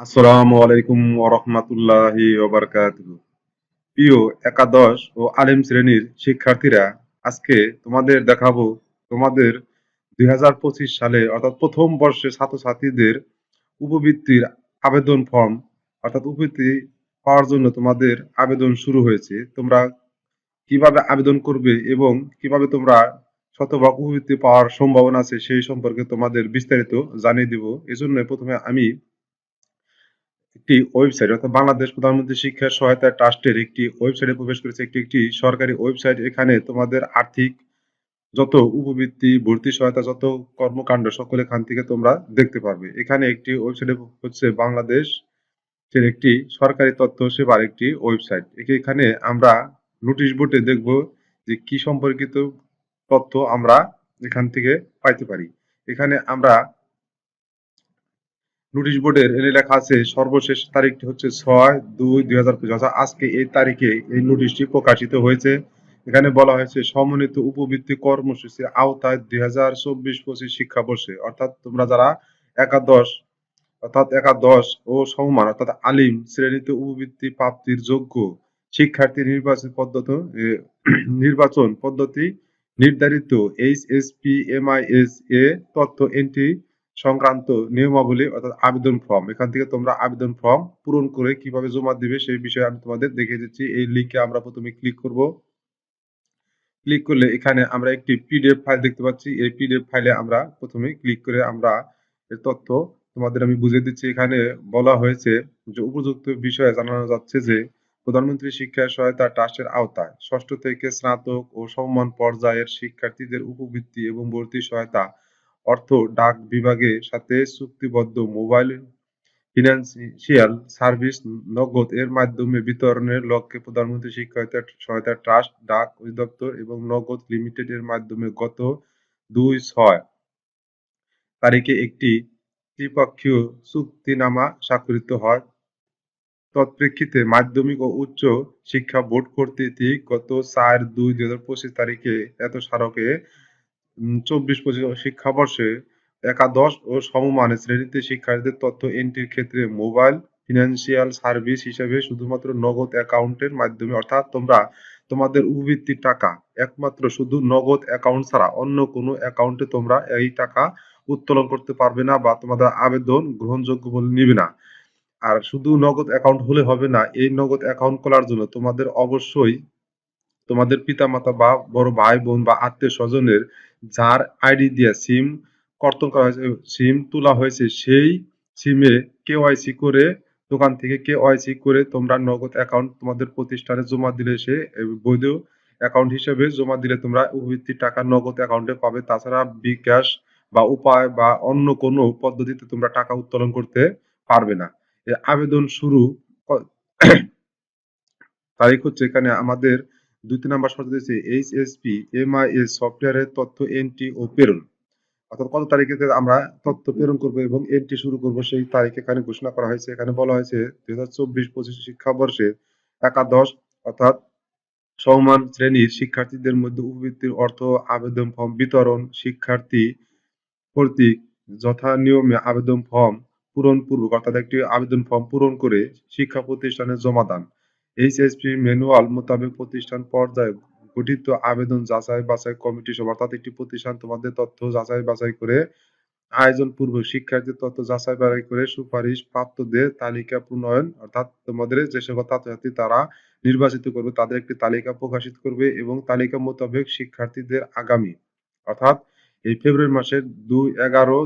আসসালামু আলাইকুম ওরহমাতুল্লাহি প্রিয় একাদশ ও আলিম শ্রেণির শিক্ষার্থীরা, আজকে তোমাদের দেখাবো তোমাদের দুই সালে অর্থাৎ প্রথম বর্ষে ছাত্রছাত্রীদের উপবৃত্তির আবেদন ফর্ম, অর্থাৎ উপবৃত্তি পাওয়ার জন্য তোমাদের আবেদন শুরু হয়েছে। তোমরা কীভাবে আবেদন করবে এবং কীভাবে তোমরা শতভাগ উপবৃত্তি পাওয়ার সম্ভাবনা আছে সেই সম্পর্কে তোমাদের বিস্তারিত জানিয়ে দিব। এজন্য প্রথমে আমি একটি ওয়েবসাইট অর্থাৎ বাংলাদেশ প্রধানমন্ত্রী শিক্ষা সহায়তা ট্রাস্টের একটি ওয়েবসাইটে প্রবেশ করেছে। একটি একটি সরকারি ওয়েবসাইট। এখানে তোমাদের আর্থিক যত উপবৃত্তি, ভর্তি সহায়তা, যত কর্মকাণ্ড, সকল এখান থেকে তোমরা দেখতে পারবে। এখানে একটি ওয়েবসাইট হচ্ছে বাংলাদেশ এর একটি সরকারি তথ্য সেবার একটি ওয়েবসাইট। এখানে আমরা নোটিশ বোর্ডে দেখব যে কি সম্পর্কিত তথ্য আমরা এখান থেকে পাইতে পারি। এখানে আমরা নোটিশ বোর্ডের এনে লেখা আছে, সর্বশেষ তারিখটি হচ্ছে ছয় দুই দুই হাজার পঁচিশ। আজকে এই তারিখে এই নোটিশটি প্রকাশিত হয়েছে। এখানে বলা হয়েছে, সমন্বিত উপবৃত্তি কর্মসূচির আওতায় দুই হাজার চব্বিশ পঁচিশ শিক্ষাবর্ষে, অর্থাৎ তোমরা যারা একাদশ, অর্থাৎ একাদশ ও সমমান, অর্থাৎ আলিম শ্রেণীতে উপবৃত্তি প্রাপ্তির যোগ্য শিক্ষার্থী নির্বাচন পদ্ধতি নির্বাচন পদ্ধতি নির্ধারিত H S P M I S A, তথ্য এন্ট্রি সংক্রান্ত নিয়মাবলী অর্থাৎ আবেদন ফর্ম এখান থেকে তোমরা আবেদন ফর্ম পূরণ করে কীভাবে জমা দিবে সেই বিষয়ে আমি তোমাদের দেখিয়ে দিচ্ছি। এই লিঙ্কে আমরা প্রথমে ক্লিক করব। ক্লিক করলে এখানে আমরা একটি পিডিএফ ফাইল দেখতে পাচ্ছি। এই পিডিএফ ফাইলে আমরা প্রথমে ক্লিক করে আমরা এর তথ্য তোমাদের আমি বুঝিয়ে দিচ্ছি। এখানে বলা হয়েছে যে উপযুক্ত বিষয়ে জানানো যাচ্ছে যে প্রধানমন্ত্রী শিক্ষা সহায়তা ট্রাস্টের আওতায় ষষ্ঠ থেকে স্নাতক ও সমমান পর্যায়ের শিক্ষার্থীদের উপবৃত্তি এবং ভর্তি সহায়তা অর্থ ডাক বিভাগের সাথে চুক্তিবদ্ধ মোবাইল ফিনান্সিয়াল সার্ভিস নগদ এর মাধ্যমে বিতরণের লক্ষ্যে প্রধানমন্ত্রী শিক্ষা সহায়তা ট্রাস্ট, ডাক অধিদপ্তর এবং নগদ লিমিটেড এর মাধ্যমে গত দুই ছয় তারিখে একটি ত্রিপক্ষীয় চুক্তিনামা স্বাক্ষরিত হয়। তৎপ্রেক্ষিতে মাধ্যমিক ও উচ্চ শিক্ষা বোর্ড কর্তৃক গত চার দুই দুই হাজার পঁচিশ তারিখে এত স্মারকে চব্বিশ পঁচিশ শিক্ষাবর্ষে একাদশ ও সমমানের শ্রেণীতে শিক্ষার্থীদের তথ্য এন্ট্রির ক্ষেত্রে মোবাইল ফিনান্সিয়াল সার্ভিস হিসেবে শুধুমাত্র নগদ অ্যাকাউন্টের মাধ্যমে, অর্থাৎ তোমরা তোমাদের উপবৃত্তির টাকা, একমাত্র শুধু নগদ অ্যাকাউন্ট ছাড়া অন্য কোনো অ্যাকাউন্টে তোমরা এই টাকা উত্তোলন করতে পারবে না বা তোমাদের আবেদন গ্রহণযোগ্য বলে নিবে না। আর শুধু নগদ অ্যাকাউন্ট হলে হবে না, এই নগদ অ্যাকাউন্ট খোলার জন্য তোমাদের অবশ্যই তোমাদের পিতামাতা বা বড় ভাই বোন বা আত্মীয় স্বজনের যার আইডি দিয়ে সিম কর্তন করা হয়েছে, সিম তোলা হয়েছে, সেই সিমে কেওয়াইসি করে দোকান থেকে কেওয়াইসি করে তোমরা নগদ অ্যাকাউন্ট তোমাদের প্রতিষ্ঠানে জমা দিলে সে বৈধ অ্যাকাউন্ট হিসেবে জমা দিলে তোমরা উপবৃত্তির টাকা নগদ অ্যাকাউন্টে পাবে। তাছাড়া বিকাশ বা উপায় বা অন্য কোনো পদ্ধতিতে তোমরা টাকা উত্তোলন করতে পারবে না। আবেদন শুরু তারিখ হচ্ছে এখানে আমাদের দুই নাম্বার শর্ত দিয়েছে এমআইএস সফটওয়্যারের তথ্য এন্ট্রি ও প্রেরণ। অর্থাৎ কত তারিখে আমরা তথ্য প্রেরণ করব এবং এন্ট্রি শুরু করব সেই এখানে ঘোষণা করা হয়েছে। এখানে বলা হয়েছে দুই হাজার চব্বিশ পঁচিশ শিক্ষাবর্ষে একাদশ অর্থাৎ সমমান শ্রেণির শিক্ষার্থীদের মধ্যে উপবৃত্তির অর্থ আবেদন ফর্ম বিতরণ, শিক্ষার্থী কর্তৃক যথা নিয়মে আবেদন ফর্ম পূরণ পূর্বক, অর্থাৎ একটি আবেদন ফর্ম পূরণ করে শিক্ষা প্রতিষ্ঠানে জমা দান। এইচএসপি ম্যানুয়াল মোতাবেক প্রতিষ্ঠান পর্যায়ে গঠিত আবেদন যাচাই বাছাই কমিটি সভা অর্থাৎ একটি প্রতিষ্ঠান তোমাদের তথ্য যাচাই বাছাই করে, আয়োজন পূর্বক শিক্ষার্থীর তথ্য যাচাই বাছাই করে সুপারিশ প্রাপ্তদের তালিকা প্রণয়ন, অর্থাৎ তোমাদের যে সকল ছাত্রছাত্রী তারা নির্বাচিত করবে তাদের একটি তালিকা প্রকাশিত করবে এবং তালিকা মোতাবেক শিক্ষার্থীদের আগামী, অর্থাৎ এই ফেব্রুয়ারি মাসের দুই এগারো,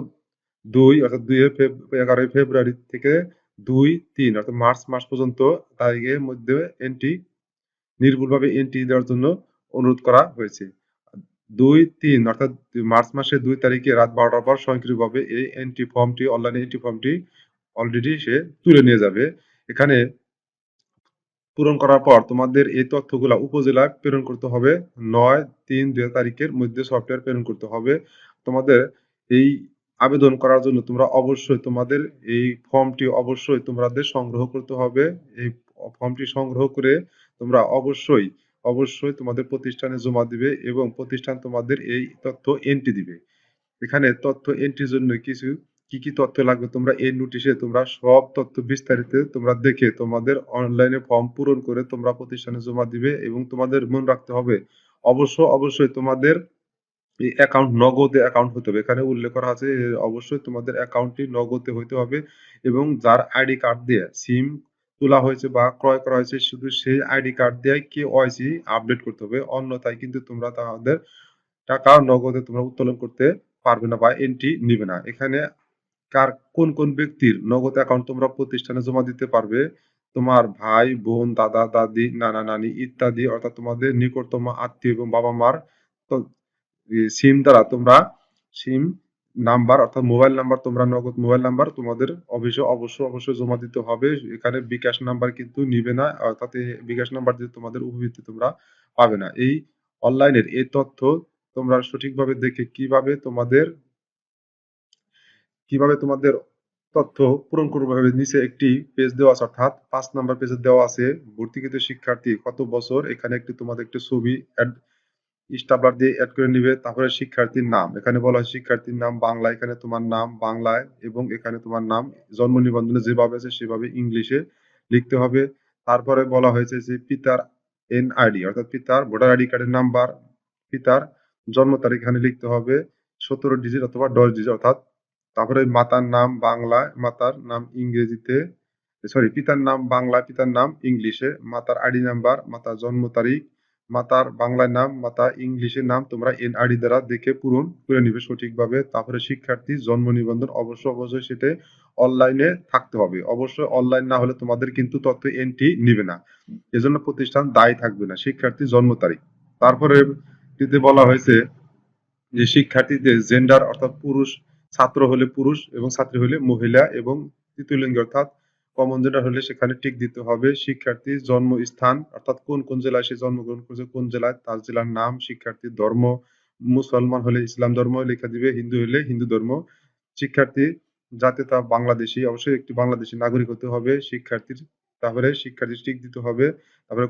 দুই অর্থাৎ দুই এগারোই ফেব্রুয়ারি থেকে দুই, তিন, অর্থাৎ মার্চ মাস পর্যন্ত তারিখের মধ্যে এন্ট্রি নির্ভুলভাবে এন্ট্রি দেওয়ার জন্য অনুরোধ করা হয়েছে। দুই, তিন, অর্থাৎ মার্চ মাসের দুই তারিখে রাত বারোটার পর স্বয়ংক্রিয়ভাবে এই এন্ট্রি ফর্মটি অনলাইনে এন্ট্রি ফর্মটি অলরেডি সে তুলে নিয়ে যাবে। এখানে পূরণ করার পর তোমাদের এই তথ্যগুলা উপজেলায় প্রেরণ করতে হবে। নয়, তিন, দুই তারিখের মধ্যে সফটওয়্যার প্রেরণ করতে হবে। তোমাদের এই আবেদন করার জন্য তোমরা অবশ্যই তোমাদের এই ফর্মটি অবশ্যই তোমাদের সংগ্রহ করতে হবে। এই ফর্মটি সংগ্রহ করে তোমরা অবশ্যই অবশ্যই তোমাদের প্রতিষ্ঠানে জমা দিবে এবং প্রতিষ্ঠান তোমাদের এই তথ্য এন্ট্রি দিবে। এখানে তথ্য এন্ট্রির জন্য কিছু, কি কি তথ্য লাগবে তোমরা এই নোটিশে তোমরা সব তথ্য বিস্তারিত তোমরা দেখে তোমাদের অনলাইনে ফর্ম পূরণ করে তোমরা প্রতিষ্ঠানে জমা দিবে এবং তোমাদের মনে রাখতে হবে। অবশ্য, অবশ্যই তোমাদের অ্যাকাউন্ট নগদে অ্যাকাউন্ট হতে হবে। এখানে উল্লেখ করা আছে অবশ্যই তোমাদের অ্যাকাউন্টটি নগদে হইতে হবে এবং যার আইডি কার্ড দিয়ে সিম তোলা হয়েছে বা ক্রয় করা হয়েছে শুধু সেই আইডি কার্ড দিয়ে কে ওয়াইসি আপডেট করতে হবে। অন্যথায় কিন্তু তোমরা তাদের টাকা নগদে তোমরা উত্তোলন করতে পারবে না বা এন্ট্রি নিবে না। এখানে কার কোন কোন ব্যক্তির নগদ অ্যাকাউন্ট তোমরা প্রতিষ্ঠানে জমা দিতে পারবে? তোমার ভাই, বোন, দাদা, দাদি, নানা, নানি ইত্যাদি, অর্থাৎ তোমাদের নিকটতম আত্মীয় এবং বাবা মার সিম দ্বারা তোমরা সিম নাম্বার অর্থাৎ মোবাইল নাম্বার তোমরা নগদ মোবাইল নাম্বার তোমাদের অবশ্যই অবশ্যই অবশ্যই জমা দিতে হবে। এখানে বিকাশ নাম্বার কিন্তু নিবে না, অর্থাৎ বিকাশ নাম্বার দিয়ে তোমাদের উপবৃত্তি তোমরা পাবে না। এই অনলাইনের এই তথ্য তোমরা সঠিকভাবে দেখে কীভাবে তোমাদের কীভাবে তোমাদের তথ্য পূরণ করবে নিচে একটি পেজ দেওয়া আছে, অর্থাৎ পাঁচ নাম্বার পেজে দেওয়া আছে, ভর্তিকৃত শিক্ষার্থী কত বছর? এখানে একটি তোমাদের একটি ছবি স্টাবলার দিয়ে অ্যাড করে নিবে, তারপরে শিক্ষার্থীর নাম। এখানে বলা হয় শিক্ষার্থীর নাম, বাংলা, এখানে তোমার নাম, বাংলায়, এবং এখানে তোমার নাম, জন্ম নিবন্ধনে যেভাবে আছে সেভাবে ইংলিশে লিখতে হবে। তারপরে বলা হয়েছে যে পিতার এন এনআইডি অর্থাৎ পিতার ভোটার আইডি কার্ডের নাম্বার পিতার জন্ম তারিখ এখানে লিখতে হবে, সতেরো ডিজিট অথবা দশ ডিজিট অর্থাৎ তারপরে মাতার নাম বাংলায় মাতার নাম ইংরেজিতে সরি পিতার নাম বাংলা, পিতার নাম ইংলিশে, মাতার আইডি নাম্বার মাতার জন্ম তারিখ মাতার বাংলায় নাম, মাতা ইংলিশের নাম তোমরা এনআইডি দ্বারা দেখে পূরণ করে নিবে সঠিকভাবে। তারপরে শিক্ষার্থী জন্ম নিবন্ধন অবশ্যই অবশ্যই সেটা অনলাইনে থাকতে হবে। অবশ্যই অনলাইন না হলে তোমাদের কিন্তু তথ্য এন্ট্রি নিবে না। এজন্য প্রতিষ্ঠান দায়ী থাকবে না শিক্ষার্থী জন্ম তারিখ। তারপরে বলা হয়েছে যে শিক্ষার্থীদের জেন্ডার অর্থাৎ পুরুষ, ছাত্র হলে পুরুষ এবং ছাত্রী হলে মহিলা এবং তৃতীয় লিঙ্গ অর্থাৎ কমন জেন্ডার হলে সেখানে টিক দিতে হবে। শিক্ষার্থীর জন্মস্থান, অর্থাৎ কোন কোন জেলায় সে জন্মগ্রহণ করেছে, কোন জেলায়, তার জেলার নাম, শিক্ষার্থীর ধর্ম, মুসলমান হলে ইসলাম ধর্ম লেখা দিবে, হিন্দু হলে হিন্দু ধর্ম। শিক্ষার্থী জাতীয়তা বাংলাদেশী, অবশ্যই একটি বাংলাদেশী নাগরিক হতে হবে। শিক্ষার্থীর তারপরে শিক্ষার্থী টিক দিতে হবে। তারপরে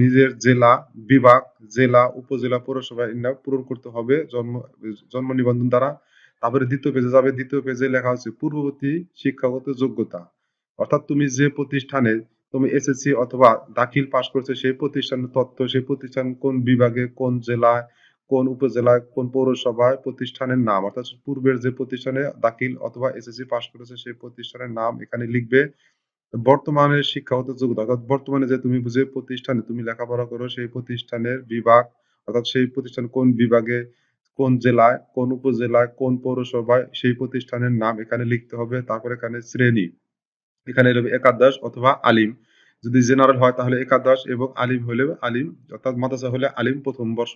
নিজের জেলা, বিভাগ, জেলা, উপজেলা, পৌরসভা পূরণ করতে হবে জন্ম জন্ম নিবন্ধন দ্বারা। তারপরে দ্বিতীয় পেজে যাবে। দ্বিতীয় পেজে লেখা হচ্ছে, পূর্ববর্তী শিক্ষাগত যোগ্যতা। অর্থাৎ তুমি যে প্রতিষ্ঠানে তুমি এসএসসি অথবা দাখিল পাশ করছ, সেই প্রতিষ্ঠানের তথ্য সেই প্রতিষ্ঠান কোন বিভাগে, কোন জেলায়, কোন উপজেলায়, কোন পৌরসভায় প্রতিষ্ঠানের নাম, অর্থাৎ পূর্বের যে প্রতিষ্ঠানে দাখিল অথবা এসএসসি পাশ করেছে, সেই প্রতিষ্ঠানের নাম এখানে লিখবে। বর্তমানে শিক্ষাগত যোগ্যতা, অর্থাৎ বর্তমানে যে তুমি যে প্রতিষ্ঠানে তুমি লেখাপড়া করো, সেই প্রতিষ্ঠানের বিভাগ, অর্থাৎ সেই প্রতিষ্ঠান কোন বিভাগে, কোন জেলায়, কোন উপজেলায়, কোন পৌরসভায় সেই প্রতিষ্ঠানের নাম এখানে লিখতে হবে, তারপর এখানে শ্রেণি। এখানে রবে একাদশ অথবা আলিম। যদি জেনারেল হয় তাহলে একাদশ এবং আলিম হলে আলিম, অর্থাৎ মাদ্রাসা হলে আলিম প্রথম বর্ষ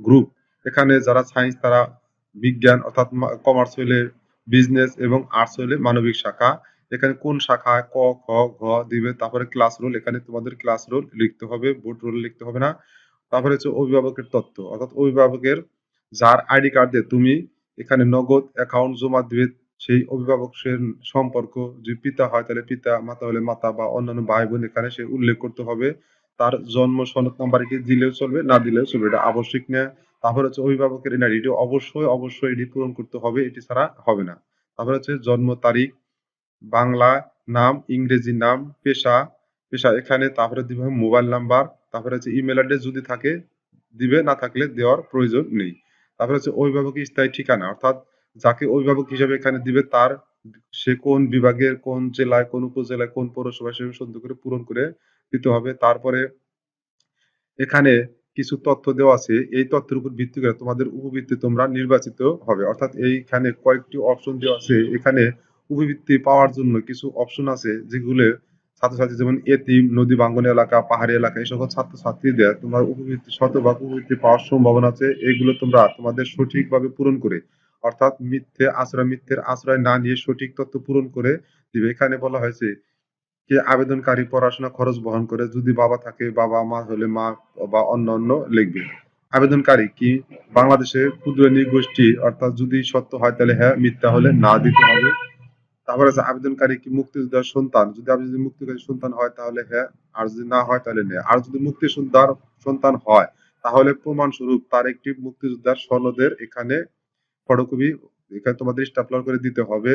গ্রুপ। এখানে যারা সায়েন্স তারা বিজ্ঞান, অর্থাৎ কমার্স হলে বিজনেস এবং আর্টস হলে মানবিক শাখা। এখানে কোন শাখায় ক, খ, ঘ দিবে, তারপরে ক্লাস রোল এখানে তোমাদের ক্লাস রোল লিখতে হবে বোর্ড রোল লিখতে হবে না। তারপরে হচ্ছে অভিভাবকের তত্ত্ব, অর্থাৎ অভিভাবকের যার আইডি কার্ড দিয়ে তুমি এখানে নগদ অ্যাকাউন্ট জমা দিবে সেই অভিভাবক সম্পর্ক যদি পিতা হয় তাহলে পিতা, মাতা হলে মাতা বা অন্যান্য ভাই বোন এখানে সে উল্লেখ করতে হবে। তার জন্ম সনদ নাম্বার এটি দিলেও চলবে, না দিলেও চলবে, এটা আবশ্যিক না। তারপর হচ্ছে অভিভাবকের এনআইডি এটি অবশ্যই অবশ্যই এটি পূরণ করতে হবে, এটি ছাড়া হবে না। তারপর হচ্ছে জন্ম তারিখ, বাংলা নাম, ইংরেজি নাম, পেশা পেশা এখানে, তারপরে দিবে মোবাইল নাম্বার, তারপরে হচ্ছে ইমেল অ্যাড্রেস যদি থাকে, দিবে, না থাকলে দেওয়ার প্রয়োজন নেই। তারপরে হচ্ছে অভিভাবকের স্থায়ী ঠিকানা, অর্থাৎ যাকে অভিভাবক হিসেবে এখানে দিবে তার, সে কোন বিভাগের, কোন জেলায়, কোন উপজেলায়, কোন পৌরসভায় সে সুন্দর করে পূরণ করে দিতে হবে। তারপরে এখানে কিছু তথ্য দেওয়া আছে। এই তথ্যের উপর ভিত্তি করে তোমাদের উপবৃত্তি তোমরা নির্বাচিত হবে। অর্থাৎ এইখানে কয়েকটি অপশন দেওয়া আছে। এখানে উপবৃত্তি পাওয়ার জন্য কিছু অপশন আছে যেগুলো ছাত্রছাত্রী যেমন এতিম, নদী বাঙ্গন এলাকা, পাহাড়ি এলাকা, এই সকল ছাত্রছাত্রীদের তোমার উপবৃত্তি, শতভাগ উপবৃত্তি পাওয়ার সম্ভাবনা আছে। এগুলো তোমরা তোমাদের সঠিকভাবে পূরণ করে অর্থাৎ মিথ্যে আশ্রয়, মিথ্যের আশ্রয় না নিয়ে সঠিক তথ্য পূরণ করে দিবে। এখানে বলা হয়েছে কে, আবেদনকারী পড়াশোনা খরচ বহন করে যদি বাবা থাকে, বাবা মা হলে মা বা অন্য অন্য লিখবে। আবেদনকারী কি, বাংলাদেশে ক্ষুদ্র নৃগোষ্ঠী অর্থাৎ যদি সত্য হয় তাহলে হ্যাঁ মিথ্যা হলে না দিতে হবে। তারপরে আছে, আবেদনকারী কি, মুক্তিযোদ্ধার সন্তান? যদি আপনি যদি মুক্তিযোদ্ধার সন্তান হয় তাহলে হ্যাঁ আর যদি না হয় তাহলে নেই। আর যদি মুক্তিযোদ্ধার সন্তান হয় তাহলে প্রমাণ স্বরূপ তার একটি মুক্তিযোদ্ধার সনদের এখানে ফটোকপি এখানে তোমাদের স্টাপলার করে দিতে হবে।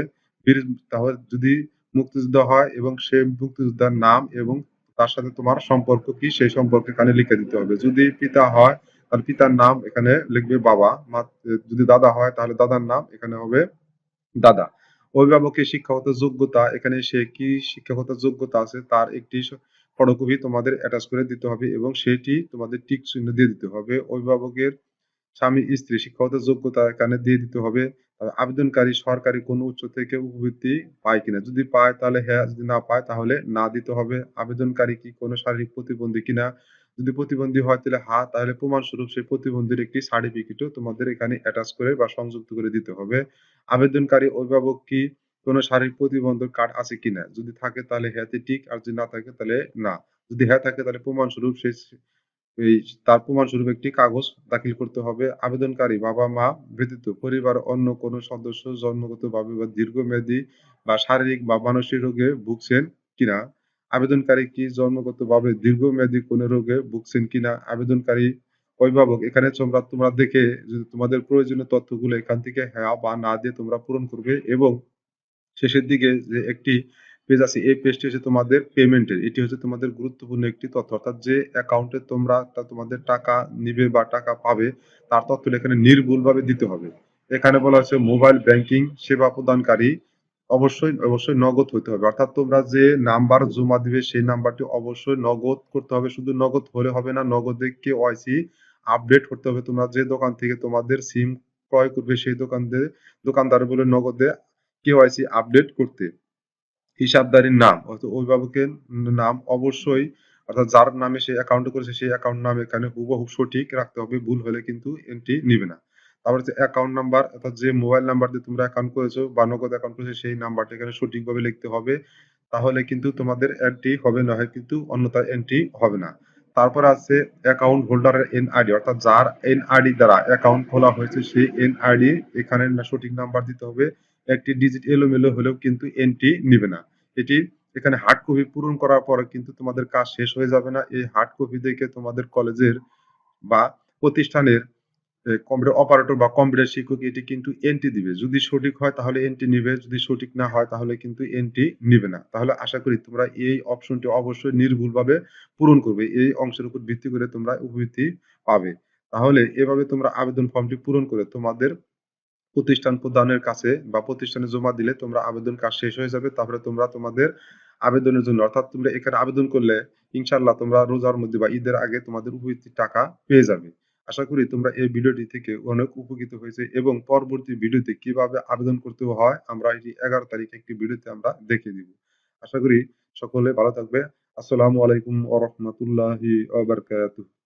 বীর, তাহলে যদি মুক্তিযোদ্ধা হয় এবং সে মুক্তিযোদ্ধার নাম এবং তার সাথে তোমার সম্পর্ক কি, সেই সম্পর্ক এখানে লিখে দিতে হবে। যদি পিতা হয়, তাহলে পিতার নাম এখানে লিখবে বাবা। যদি দাদা হয়, তাহলে দাদার নাম এখানে হবে দাদা। অভিভাবকের শিক্ষাগত যোগ্যতা, এখানে সে কি শিক্ষাগত যোগ্যতা আছে, তার একটি ফটোকপি তোমাদের অ্যাটাচ করে দিতে হবে এবং সেটি তোমাদের টিক চিহ্ন দিয়ে দিতে হবে। অভিভাবকের স্বামী, স্ত্রী শিক্ষাগত যোগ্যতা এখানে দিয়ে দিতে হবে। আবেদনকারী সরকারি কোনো উৎস থেকে উপবৃত্তি পায় কিনা? যদি পায় তাহলে হ্যাঁ যদি না পায় তাহলে না দিতে হবে। আবেদনকারী কি কোনো শারীরিক প্রতিবন্ধী কিনা? যদি প্রতিবন্ধী হয় তাহলে হ্যাঁ তাহলে প্রমাণস্বরূপ সেই প্রতিবন্ধীর একটি সার্টিফিকেটও তোমাদের এখানে অ্যাটাচ করে বা সংযুক্ত করে দিতে হবে। আবেদনকারী অভিভাবক কি কোনো শারীরিক প্রতিবন্ধক কার্ড আছে কিনা? যদি থাকে তাহলে হ্যাঁতে টিক, আর যদি না থাকে তাহলে না। যদি হ্যাঁ থাকে তাহলে প্রমাণস্বরূপ সেই এই তার প্রমাণস্বরূপ একটি কাগজ দাখিল করতে হবে। আবেদনকারী বাবা মা, ব্যতীত পরিবার অন্য কোনো সদস্য জন্মগতভাবে বা দীর্ঘমেয়াদী বা শারীরিক বা মানসিক রোগে ভুগছেন কিনা? আবেদনকারী কি জন্মগতভাবে দীর্ঘমেয়াদী কোনো রোগে ভুগছেন কিনা? আবেদনকারী অভিভাবক, এখানে তোমরা তোমরা দেখে যদি তোমাদের প্রয়োজনীয় তথ্যগুলো এখান থেকে হ্যাঁ বা না দিয়ে তোমরা পূরণ করবে এবং শেষের দিকে যে একটি পেজ আছে, এই পেজটি হচ্ছে তোমাদের পেমেন্টের। এটি হচ্ছে তোমাদের গুরুত্বপূর্ণ একটি তথ্য। অর্থাৎ যে অ্যাকাউন্টে তোমরা তোমাদের টাকা নিবে বা টাকা পাবে, তার তথ্য এখানে নির্ভুলভাবে দিতে হবে। এখানে বলা হচ্ছে মোবাইল ব্যাংকিং সেবা প্রদানকারী, অবশ্যই অবশ্যই নগদ হতে হবে। অর্থাৎ তোমরা যে নাম্বার জমা দিবে, সেই নাম্বারটি অবশ্যই নগদ করতে হবে। শুধু নগদ হলে হবে না, নগদে কে ওয়াইসি আপডেট করতে হবে। তোমরা যে দোকান থেকে তোমাদের সিম ক্রয় করবে, সেই দোকানদের দোকানদার বলে নগদে কেওয়াইসি আপডেট করতে। হিসাবদারির নাম, অর্থাৎ অভিভাবকের নাম অবশ্যই, অর্থাৎ যার নামে সে অ্যাকাউন্ট করেছে, সেই অ্যাকাউন্ট নাম এখানে হুবহু সঠিক রাখতে হবে, ভুল হলে কিন্তু এন্ট্রি নিবে না। তারপর হচ্ছে অ্যাকাউন্ট নাম্বার অর্থাৎ যে মোবাইল নাম্বার দিয়ে তোমরা অ্যাকাউন্ট করেছ বা নগদ অ্যাকাউন্ট করেছ, সেই নাম্বারটা এখানে সঠিকভাবে লিখতে হবে, তাহলে কিন্তু তোমাদের এন্ট্রি হবে না হয় কিন্তু অন্যথায় এন্ট্রি হবে না। তারপর আছে অ্যাকাউন্ট হোল্ডারের এনআইডি অর্থাৎ যার এনআইডি দ্বারা অ্যাকাউন্ট খোলা হয়েছে, সেই এনআইডি এখানে সঠিক নাম্বার দিতে হবে। একটি ডিজিট এলোমেলো হলেও কিন্তু এন্ট্রি নিবে না। এটি এখানে হার্ড কপি পূরণ করার পরে কিন্তু তোমাদের কাজ শেষ হয়ে যাবে না। এই হার্ড কপি দেখে তোমাদের কলেজের বা প্রতিষ্ঠানের কম্পিউটার অপারেটর বা কম্পিউটার শিক্ষক এটি কিন্তু এন্ট্রি দিবে। যদি সঠিক হয় তাহলে এন্ট্রি নিবে, যদি সঠিক না হয় তাহলে কিন্তু এন্ট্রি নিবে না। তাহলে আশা করি তোমরা এই অপশনটি অবশ্যই নির্ভুলভাবে পূরণ করবে। এই অংশের উপর ভিত্তি করে তোমরা উপবৃত্তি পাবে। তাহলে এভাবে তোমরা আবেদন ফর্মটি পূরণ করে তোমাদের প্রতিষ্ঠান প্রদানের কাছে বা প্রতিষ্ঠানে জমা দিলে তোমরা আবেদন কাজ শেষ হয়ে যাবে তারপরে তোমরা তোমাদের আবেদনের জন্য, অর্থাৎ তোমরা এখানে আবেদন করলে ইনশাল্লাহ তোমরা রোজার মধ্যে বা ঈদের আগে তোমাদের উপবৃত্তির টাকা পেয়ে যাবে। আশা করি তোমরা এই ভিডিওটি থেকে অনেক উপকৃত হয়েছে এবং পরবর্তী ভিডিওতে কীভাবে আবেদন করতে হয়, আমরা এটি এগারো তারিখে একটি ভিডিওতে আমরা দেখে দিব। আশা করি সকলে ভালো থাকবে। আসসালামু আলাইকুম ওয়া রাহমাতুল্লাহি ওয়া বারাকাতুহু।